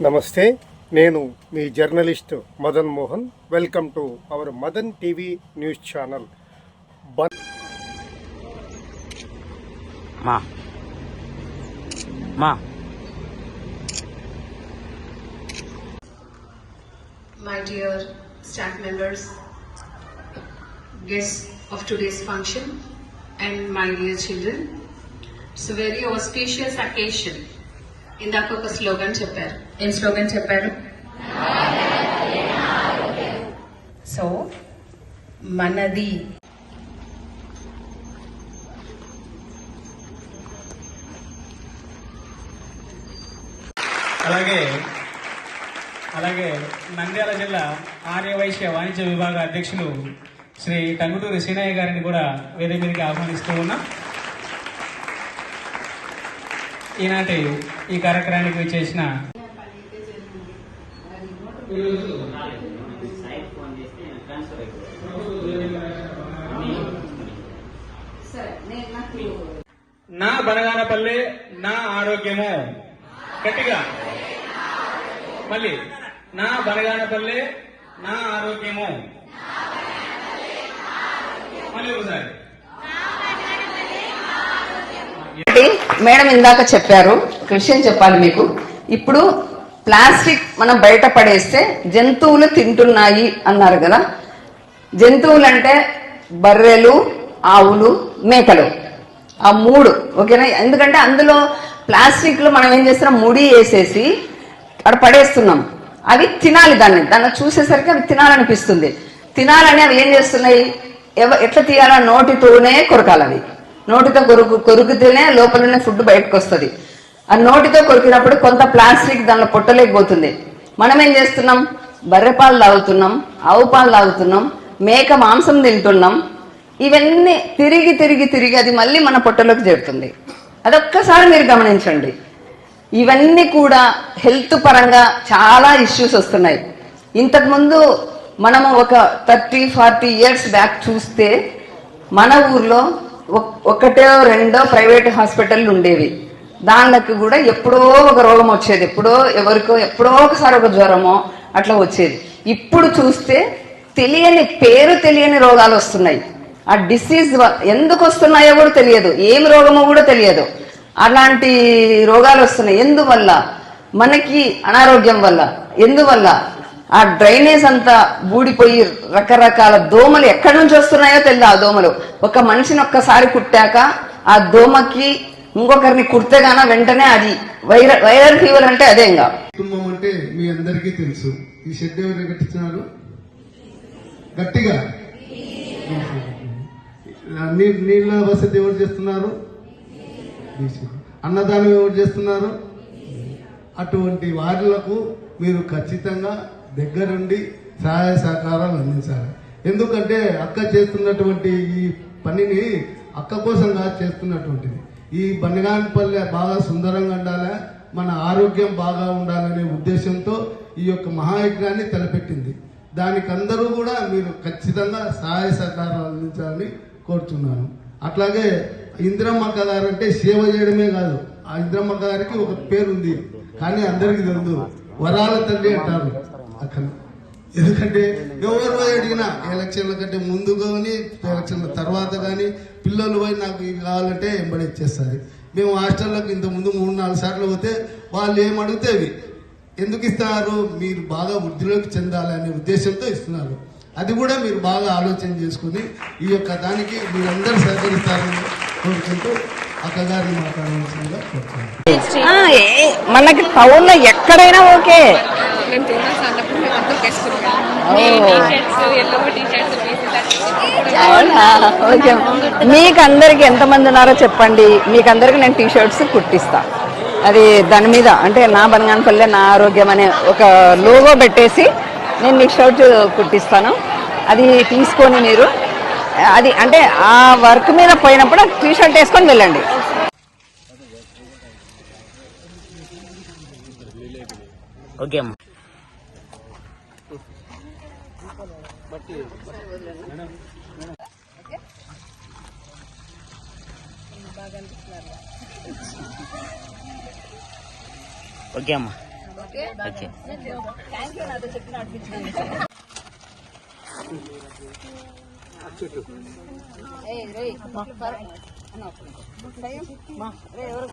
నమస్తే నేను మీ journalist Madan Mohan welcome to our Madan TV news channel bun మా మా staff members, guests of today's function, and my dear children. It's a very auspicious occasion. ఇందాక ఒక slogan చెప్పారు. ఏం slogan చెప్పారు? So మనది. అలాగే అలాగే నంద్యాల జిల్లా ఆర్యవైశ్య వాణిజ్య విభాగ అధ్యక్షులు శ్రీ టంగుటూరి సీనయ్య గారిని కూడా వేదిక మీదకి ఆహ్వానిస్తూ ఉన్నాం. ఈనాటి ఈ కార్యక్రమానికి వచ్చేసిన నా బనగానపల్లె నా ఆరోగ్యము. గట్టిగా. మళ్ళీ నా బనగానపల్లె నా ఆరోగ్యము. మళ్ళీ ఒకసారి ఒకటి మేడం ఇందాక చెప్పారు ఒక విషయం చెప్పాలి మీకు. ఇప్పుడు ప్లాస్టిక్ మనం బయట పడేస్తే జంతువులు తింటున్నాయి అన్నారు కదా. జంతువులు అంటే బర్రెలు ఆవులు మేకలు. ఆ మూడు ఓకేనా? ఎందుకంటే అందులో ప్లాస్టిక్లో మనం ఏం చేస్తున్నాం? ముడి వేసేసి అక్కడ పడేస్తున్నాం. అవి తినాలి దాన్ని. దాన్ని చూసేసరికి అవి తినాలనిపిస్తుంది. తినాలని అవి ఏం చేస్తున్నాయి? ఎవ ఎట్లా తీయాలా? నోటితోనే కొరకాలి అవి నోటితో కొరుకు కొరుకుతేనే లోపలనే ఫుడ్ బయటకు వస్తుంది ఆ నోటితో కొరికినప్పుడు కొంత ప్లాస్టిక్ దానిలో పొట్టలేకపోతుంది. మనం ఏం చేస్తున్నాం? బర్రె పాలు తాగుతున్నాం ఆవు పాలు తాగుతున్నాం మేక మాంసం తింటున్నాం. ఇవన్నీ తిరిగి తిరిగి తిరిగి అది మళ్ళీ మన పొట్టలోకి చేరుతుంది. అదొక్కసారి మీరు గమనించండి. ఇవన్నీ కూడా హెల్త్ పరంగా చాలా ఇష్యూస్ వస్తున్నాయి. ఇంతకుముందు మనము ఒక థర్టీ ఫార్టీ ఇయర్స్ బ్యాక్ చూస్తే మన ఊర్లో ఒకటో రెండో ప్రైవేట్ హాస్పిటల్ ఉండేవి. దానికి కూడా ఎప్పుడో ఒక రోగం వచ్చేది. ఎప్పుడో ఎవరికో ఎప్పుడో ఒకసారి ఒక జ్వరమో అట్లా వచ్చేది. ఇప్పుడు చూస్తే తెలియని పేరు తెలియని రోగాలు వస్తున్నాయి. ఆ డిసీజ్ ఎందుకు వస్తున్నాయో కూడా తెలియదు. ఏం రోగమో కూడా తెలియదు. అలాంటి రోగాలు వస్తున్నాయి. ఎందువల్ల? మనకి అనారోగ్యం వల్ల. ఎందువల్ల? ఆ డ్రైనేజ్ అంతా బూడిపోయి రకరకాల దోమలు ఎక్కడి నుంచి వస్తున్నాయో తెలియదు ఆ దోమలు. ఒక మనిషిని ఒక్కసారి కుట్టాక ఆ దోమకి ఇంకొకరిని కుడితే గాన వెంటనే అది వైరల్ వైరల్ ఫీవర్ అంటే అదే ఇంకా. కుటుంబం అంటే మీ అందరికీ తెలుసు. ఈ షెడ్ ఎవరు కట్టించినారు? గట్టిగా? నీళ్ళ వసతి ఎవరు చేస్తున్నారు? అన్నదానం ఎవరు చేస్తున్నారు? అటువంటి వారులకు మీరు ఖచ్చితంగా దగ్గరుండి సహాయ సహకారాలు అందించాలి. ఎందుకంటే అక్క చేస్తున్నటువంటి ఈ పనిని అక్క కోసం కాదు చేస్తున్నటువంటిది. ఈ బనగానపల్లె బాగా సుందరంగా ఉండాలి మన ఆరోగ్యం బాగా ఉండాలనే ఉద్దేశంతో ఈ యొక్క మహాయజ్ఞాన్ని తలపెట్టింది. దానికి అందరూ కూడా మీరు ఖచ్చితంగా సహాయ సహకారాలు అందించాలని కోరుతున్నాను అట్లాగే ఇంద్రమ్మ గారు అంటే సేవ చేయడమే కాదు ఆ ఇంద్రమ్మ గారికి ఒక పేరు ఉంది కానీ అందరికీ తెలుదు వరాల తల్లి అంటారు. అక్కడ. ఎందుకంటే ఎవరు పోయి అడిగినా ఎలక్షన్ల కంటే ముందు కానీ ఎలక్షన్ల తర్వాత కానీ పిల్లలు పోయి నాకు ఇవి కావాలంటే ఎంబడి ఇచ్చేస్తుంది మేము హాస్టల్లోకి ఇంత ముందు మూడు నాలుగు సార్లు పోతే వాళ్ళు ఏం అడిగితే అవి ఎందుకు ఇస్తున్నారు మీరు బాగా వృద్ధిలోకి చెందాలనే ఉద్దేశంతో ఇస్తున్నారు. అది కూడా మీరు బాగా ఆలోచన చేసుకుని ఈ యొక్క దానికి మీరందరూ సహకరిస్తారని కోరుకుంటూ అక్కగారిని మాట్లాడవలసిందిగా కోరుతున్నాను. ఆ, ఏ- మనకి టౌన్లో ఎక్కడైనా ఓకే. ఓకే. మీకు అందరికి ఎంతమంది ఉన్నారో చెప్పండి. మీకు అందరికి నేను టీ షర్ట్స్ కుట్టిస్తా. అది దాని మీద అంటే నా బనగానపల్లె నా ఆరోగ్యం అనే ఒక లోగో పెట్టేసి నేను మీకు షర్ట్ కుట్టిస్తాను. అది తీసుకొని మీరు అది అంటే ఆ వర్క్ మీద పోయినప్పుడు టీ షర్ట్ వేసుకొని వెళ్ళండి. ఓకే అమ్మా. ఓకే అమ్మా. ఓకే? ఓకే. థ్యాంక్ యూ నాతో చెప్పిన అన్న. రేయ్, ఎవరు?